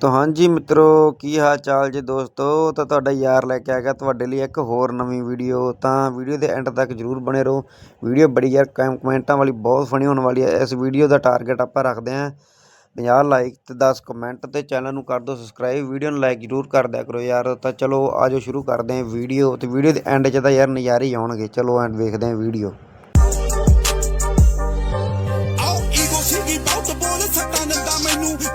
ਤਾਂ ਹਾਂਜੀ ਮਿੱਤਰੋ, ਕੀ ਹਾਲ ਚਾਲ ਜੀ ਦੋਸਤੋ? ਤਾਂ ਤੁਹਾਡਾ ਯਾਰ ਲੈ ਕੇ ਆ ਗਿਆ ਤੁਹਾਡੇ ਲਈ ਇੱਕ ਹੋਰ ਨਵੀਂ ਵੀਡੀਓ। ਤਾਂ ਵੀਡੀਓ ਦੇ ਐਂਡ ਤੱਕ ਜਰੂਰ ਬਣੇ ਰਹੋ। ਵੀਡੀਓ ਬੜੀ ਯਾਰ ਕਮੈਂਟਾਂ ਵਾਲੀ, ਬਹੁਤ ਫਨੀ ਹੋਣ ਵਾਲੀ ਹੈ। ਇਸ ਵੀਡੀਓ ਦਾ ਟਾਰਗੇਟ ਆਪਾਂ ਰੱਖਦੇ ਹਾਂ। 50 ਲਾਈਕ ਤੇ 10 ਕਮੈਂਟ ਤੇ ਚੈਨਲ ਨੂੰ ਕਰ ਦਿਓ ਸਬਸਕ੍ਰਾਈਬ ਵੀਡੀਓ ਨੂੰ ਲਾਈਕ ਜਰੂਰ ਕਰ ਦਿਆ ਕਰੋ ਯਾਰ। ਤਾਂ ਚਲੋ, ਆਜੋ ਸ਼ੁਰੂ ਕਰਦੇ ਹਾਂ ਵੀਡੀਓ। ਤੇ ਵੀਡੀਓ ਦੇ ਐਂਡ 'ਚ ਤਾਂ ਯਾਰ ਨਜ਼ਾਰੇ ਹੀ ਆਉਣਗੇ। ਚਲੋ ਐਂਡ ਵੇਖਦੇ ਹਾਂ ਵੀਡੀਓ।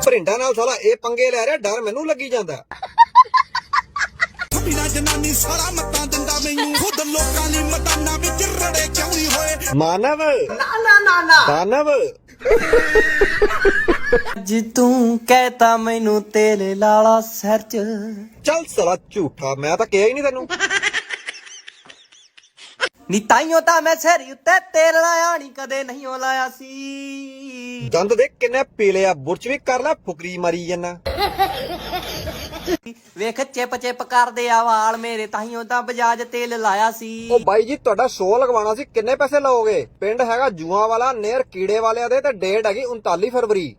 ਭਰਿੰਡਾ ਨਾਲ ਸਾਲਾ ਇਹ ਪੰਗੇ ਲੈ ਰਿਹਾ ਡਰ ਮੈਨੂੰ ਲੱਗੀ ਜਾਂਦਾ। ਬਿਨਾ ਜਨਾਨੀ ਸਾਰਾ ਮਤਾਂ ਦਿੰਦਾ ਮੈਨੂੰ। ਖੁਦ ਲੋਕਾਂ ਦੀ ਮਤਾਨਾ ਵਿੱਚ ਰੜੇ ਕਿਉਂ ਨਹੀਂ ਹੋਏ? ਮਾਨਵ। ਨਾ ਨਾ ਨਾ ਨਾ। ਅੱਜ ਤੂੰ ਕਹਿਤਾ ਮੈਨੂੰ ਤੇਰੇ ਲਾਲਾ ਸਿਰ ਚ। ਚੱਲ ਸਾਲਾ ਝੂਠਾ ਮੈਂ ਤਾਂ ਕਿਹਾ ਹੀ ਨਹੀਂ ਤੈਨੂੰ। ਨੀ ਤਾਈਓ ਤਾਂ ਮੈਂ ਸਿਰ ਉੱਤੇ ਤੇਰੇ ਲਾਇਆ ਨਹੀਂ ਕਦੇ ਨਹੀਂ ਉਹ ਲਾਇਆ ਸੀ। ਦੰਦ ਦੇ ਕਿੰਨੇ ਪੀਲੇ ਆ ਬੁਰਚ ਵੀ ਕਰ ਲੈ ਫੁਕਰੀ ਮਾਰੀ ਜੰਨਾ ਵੇਖ ਚਿਪ ਚਿਪ ਕਰਦੇ ਆ ਵਾਲ ਮੇਰੇ ਤਾਈਓ ਤਾਂ ਬਜਾਜ ਤੇਲ ਲਾਇਆ ਸੀ। ਉਹ ਬਾਈ ਜੀ ਤੁਹਾਡਾ ਸ਼ੋਅ ਲਗਵਾਉਣਾ ਸੀ ਕਿੰਨੇ ਪੈਸੇ ਲਓਗੇ? ਪਿੰਡ ਹੈਗਾ ਜੂਆਂ ਵਾਲਾ ਨੇਰ ਕੀੜੇ ਵਾਲਿਆਂ ਦੇ ਤੇ ਡੇਟ ਹੈਗੀ 39 ਫਰਵਰੀ।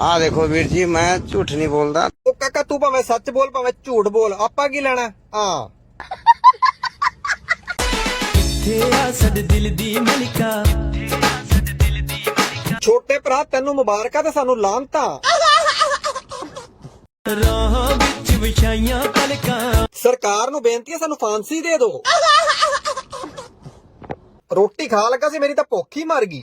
ਆ ਦੇਖੋ ਵੀਰ ਜੀ ਮੈਂ ਝੂਠ ਨਹੀਂ ਬੋਲਦਾ। ਉਹ ਕਾਕਾ ਤੂੰ ਭਾਵੇਂ ਸੱਚ ਬੋਲ ਭਾਵੇਂ ਝੂਠ ਬੋਲ ਆਪਾਂ ਕੀ ਲੈਣਾ? ਹਾਂ। ਤੇਰਾ ਸਦ ਦਿਲ ਦੀ ਮਲਿਕਾ। ਛੋਟੇ ਭਰਾ ਤੈਨੂੰ ਮੁਬਾਰਕਾਂ ਤੇ ਸਾਨੂੰ ਲਾਂਤਾ ਰਾਹ ਵਿੱਚ ਵਿਛਾਈਆਂ ਪਲਕਾਂ। ਸਰਕਾਰ ਨੂੰ ਬੇਨਤੀ ਹੈ ਸਾਨੂੰ ਫਾਂਸੀ ਦੇ ਦਿਓ। ਰੋਟੀ ਖਾ ਲੱਗਾ ਸੀ ਮੇਰੀ ਤਾਂ ਭੁੱਖ ਹੀ ਮਰ ਗਈ।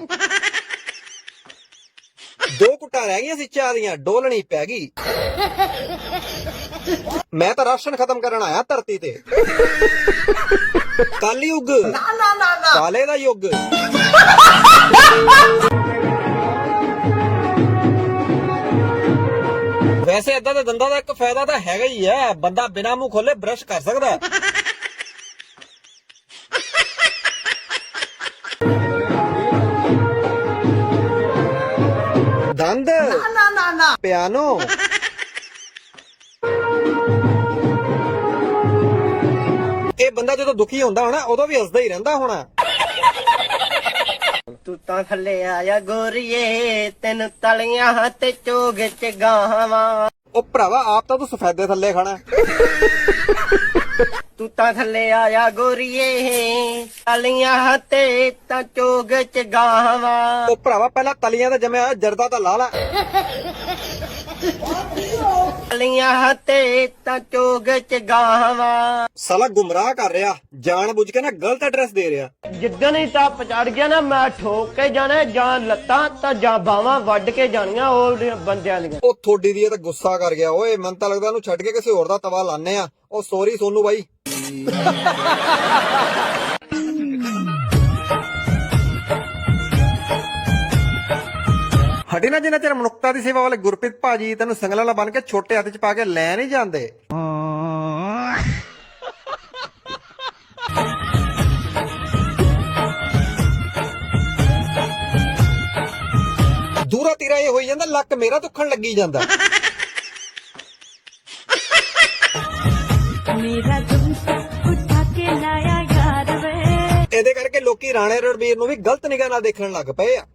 ਦੋ ਕੁੱਟਾਂ ਰਹਿ ਗਈਆਂ ਸੀ ਚਾਹ ਦੀਆਂ ਡੋਲਣੀ ਪੈ ਗਈ। ਮੈਂ ਤਾਂ ਰਾਸ਼ਨ ਖਤਮ ਕਰਨ ਆਇਆ ਧਰਤੀ ਤੇ। ਕਾਲੀ ਯੁੱਗ। ਨਾ ਨਾ ਨਾ ਕਾਲੇ ਦਾ ਯੁੱਗ। ਵੈਸੇ ਇਦਾਂ ਦੇ ਦੰਦਾਂ ਦਾ ਇੱਕ ਫਾਇਦਾ ਤਾਂ ਹੈਗਾ ਹੀ ਹੈ ਬੰਦਾ ਬਿਨਾਂ ਮੂੰਹ ਖੋਲੇ ਬ੍ਰਸ਼ ਕਰ ਸਕਦਾ। ਹੈ ਦੰਦ। ਨਾ ਨਾ ਨਾ ਨਾ। ਪਿਆਨੋ। ਬੰਦਾ ਜਦੋਂ ਦੁਖੀ ਹੁੰਦਾ ਹੋਣਾ ਉਦੋਂ ਵੀ ਹੱਸਦਾ ਹੀ ਰਹਿੰਦਾ ਹੋਣਾ। ਤੂੰ ਤਾਂ ਥੱਲੇ ਆਇਆ ਗੋਰੀਏ ਤੈਨੂੰ ਤਲੀਆਂ ਤੇ ਚੋਗ ਚ ਗਾਵਾਂ। ਉਹ ਭਰਾਵਾ ਆਪ ਤਾਂ ਤੂੰ ਸਫੈਦੇ ਥੱਲੇ ਖਾਣਾ ਤੂੰ ਤਾਂ ਥੱਲੇ ਆਇਆ ਗੋਰੀਏ ਤਲੀਆਂ ਤੇ ਤਾਂ ਚੋਗ ਚ ਗਾਵਾਂ। ਉਹ ਭਰਾਵਾ ਪਹਿਲਾਂ ਤਲੀਆਂ ਤੇ ਜਮਿਆ ਜਰਦਾ ਤਾਂ ਲਾ ਲੈ। ਤਲੀਆਂ ਤੇ ਤਾਂ ਚੋਗ ਚ ਗਾਵਾਂ ਸਾਲਾ ਗੁੰਮਰਾਹ ਕਰ ਰਿਹਾ। ਜਾਣ ਬੁੱਝ ਕੇ ਨਾ ਗਲਤ ਐਡਰੈਸ ਦੇ ਰਿਹਾ। ਜਿੱਦਣ ਹੀ ਟੱਪ ਚੜ ਗਿਆ ਨਾ ਮੈਂ ਠੋਕ ਕੇ ਜਾਣਾ ਜਾਂ ਲੱਤਾਂ ਤਾਂ ਜਾਂ ਬਾਵਾਂ ਵੱਢ ਕੇ ਜਾਣੀਆਂ ਉਹ ਬੰਦਿਆਂ ਦੀਆਂ। ਉਹ ਥੋੜੀ ਦੀ ਇਹ ਤਾਂ ਗੁੱਸਾ ਕਰ ਗਿਆ। ਓਏ ਮੈਨੂੰ ਤਾਂ ਲੱਗਦਾ ਇਹਨੂੰ ਛੱਡ ਕੇ ਕਿਸੇ ਹੋਰ ਦਾ ਤਵਾ ਲਾਣੇ ਆ। ਉਹ ਸੌਰੀ ਸੋਨੂ ਬਾਈ। ਹਟੇ ਨਾ ਜਿੰਨਾ ਚਿਰ ਮਨੁੱਖਤਾ ਦੀ ਸੇਵਾ ਵਾਲੇ ਗੁਰਪ੍ਰੀਤ ਭਾਜੀ ਤੈਨੂੰ ਸੰਗਲਾਂ ਵਾਲਾ ਬਣ ਕੇ ਛੋਟੇ ਹੱਥ 'ਚ ਪਾ ਕੇ ਲੈ ਨਹੀਂ ਜਾਂਦੇ। ਦੂਰਾ ਤੀਰਾ ਇਹ ਹੋਈ ਜਾਂਦਾ ਲੱਕ ਮੇਰਾ ਦੁੱਖਣ ਲੱਗੀ ਜਾਂਦਾ। ਮੇਰਾ ਜੁਮਸਾ ਉਠਾ ਕੇ ਲਾਇਆ ਯਾਰ ਵੇ। ਇਹਦੇ ਕਰਕੇ ਲੋਕੀ ਰਾਣੇ ਰਣਬੀਰ ਨੂੰ ਵੀ ਗਲਤ ਨਿਗਾਹ ਨਾਲ ਦੇਖਣ ਲੱਗ ਪਏ ਆ।